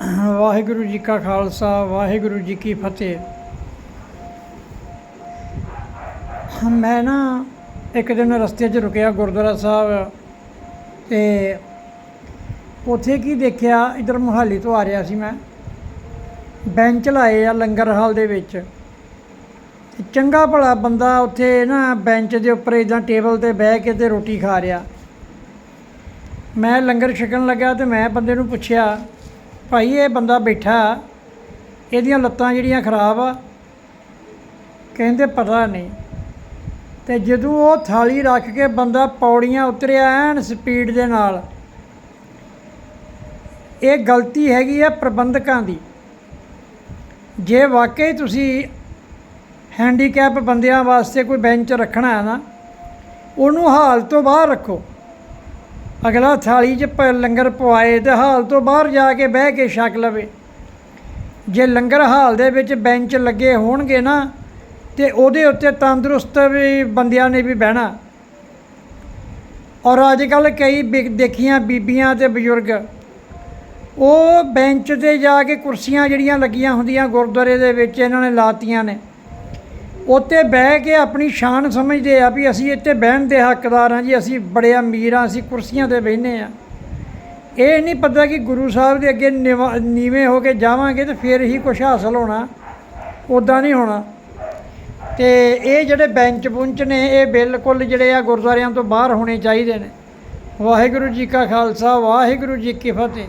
ਵਾਹਿਗੁਰੂ ਜੀ ਕਾ ਖਾਲਸਾ, ਵਾਹਿਗੁਰੂ ਜੀ ਕੀ ਫਤਿਹ। ਮੈਂ ਨਾ ਇੱਕ ਦਿਨ ਰਸਤੇ 'ਚ ਰੁਕਿਆ ਗੁਰਦੁਆਰਾ ਸਾਹਿਬ ਤੇ ਉੱਥੇ ਕੀ ਦੇਖਿਆ, ਇਧਰ ਮੁਹਾਲੀ ਤੋਂ ਆ ਰਿਹਾ ਸੀ ਮੈਂ। ਬੈਂਚ ਲਾਏ ਆ ਲੰਗਰ ਹਾਲ ਦੇ ਵਿੱਚ। ਚੰਗਾ ਭਲਾ ਬੰਦਾ ਉੱਥੇ ਨਾ ਬੈਂਚ ਦੇ ਉੱਪਰ ਇਦਾਂ ਟੇਬਲ ਤੇ ਬਹਿ ਕੇ ਤੇ ਰੋਟੀ ਖਾ ਰਿਹਾ। ਮੈਂ ਲੰਗਰ ਛਕਣ ਲੱਗਾ ਤੇ ਮੈਂ ਬੰਦੇ ਨੂੰ ਪੁੱਛਿਆ ਭਾਈ, ਇਹ ਬੰਦਾ ਬੈਠਾ, ਇਹਦੀਆਂ ਲੱਤਾਂ ਜਿਹੜੀਆਂ ਖਰਾਬ ਆ, ਕਹਿੰਦੇ ਪਤਾ ਨਹੀਂ। ਤੇ ਜਦੋਂ ਉਹ ਥਾਲੀ ਰੱਖ ਕੇ ਬੰਦਾ ਪੌੜੀਆਂ ਉਤਰਿਆ ਐਨ ਸਪੀਡ ਦੇ ਨਾਲ, ਇਹ ਗਲਤੀ ਹੈਗੀ ਆ ਪ੍ਰਬੰਧਕਾਂ ਦੀ। ਜੇ ਵਾਕਈ ਤੁਸੀਂ ਹੈਂਡੀਕੈਪ ਬੰਦਿਆਂ ਵਾਸਤੇ ਕੋਈ ਬੈਂਚ ਰੱਖਣਾ ਹੈ ਨਾ, ਉਹਨੂੰ ਹਾਲ ਤੋਂ ਬਾਹਰ ਰੱਖੋ। ਅਗਲਾ ਥਾਲੀ 'ਚ ਪ- ਲੰਗਰ ਪਵਾਏ ਤੇ ਹਾਲ ਤੋਂ ਬਾਹਰ ਜਾ ਕੇ ਬਹਿ ਕੇ ਛਕ ਲਵੇ। ਜੇ ਲੰਗਰ ਹਾਲ ਦੇ ਵਿੱਚ ਬੈਂਚ ਲੱਗੇ ਹੋਣਗੇ ਨਾ, ਤੇ ਉਹਦੇ ਉੱਤੇ ਤੰਦਰੁਸਤ ਵੀ ਬੰਦਿਆਂ ਨੇ ਵੀ ਬਹਿਣਾ। ਔਰ ਅੱਜ ਕੱਲ ਕਈ ਬਿ- ਦੇਖੀਆਂ ਬੀਬੀਆਂ ਤੇ ਬਜ਼ੁਰਗ, ਉਹ ਬੈਂਚ ਤੇ ਜਾ ਕੇ ਕੁਰਸੀਆਂ ਜਿਹੜੀਆਂ ਲੱਗੀਆਂ ਹੁੰਦੀਆਂ ਗੁਰਦੁਆਰੇ ਦੇ ਵਿੱਚ ਇਹਨਾਂ ਨੇ ਲਾਤੀਆਂ ਨੇ। ਉੱਤੇ ਬਹਿ ਕੇ ਆਪਣੀ ਸ਼ਾਨ ਸਮਝਦੇ ਆ ਵੀ ਅਸੀਂ ਇੱਥੇ ਬਹਿਣ ਦੇ ਹੱਕਦਾਰ ਹਾਂ ਜੀ, ਅਸੀਂ ਬੜੇ ਅਮੀਰ ਹਾਂ, ਅਸੀਂ ਕੁਰਸੀਆਂ ਤੇ ਬਹਿੰਦੇ ਆ ਇਹ ਨਹੀਂ ਪਤਾ ਕਿ ਗੁਰੂ ਸਾਹਿਬ ਦੇ ਅੱਗੇ ਨਿਵਾ- ਨੀਵੇਂ ਹੋ ਕੇ ਜਾਵਾਂਗੇ ਤੇ ਫਿਰ ਹੀ ਕੁਝ ਹਾਸਲ ਹੋਣਾ ਉਦਾਂ ਨਹੀਂ ਹੋਣਾ। ਤੇ ਇਹ ਜਿਹੜੇ ਬੈਂਚ ਬੁੰਚ ਨੇ, ਇਹ ਬਿਲਕੁਲ ਜਿਹੜੇ ਆ ਗੁਰਦੁਆਰਿਆਂ ਤੋਂ ਬਾਹਰ ਹੋਣੇ ਚਾਹੀਦੇ ਨੇ। ਵਾਹਿਗੁਰੂ ਜੀ ਕਾ ਖਾਲਸਾ, ਵਾਹਿਗੁਰੂ ਜੀ ਕੀ ਫਤਿਹ।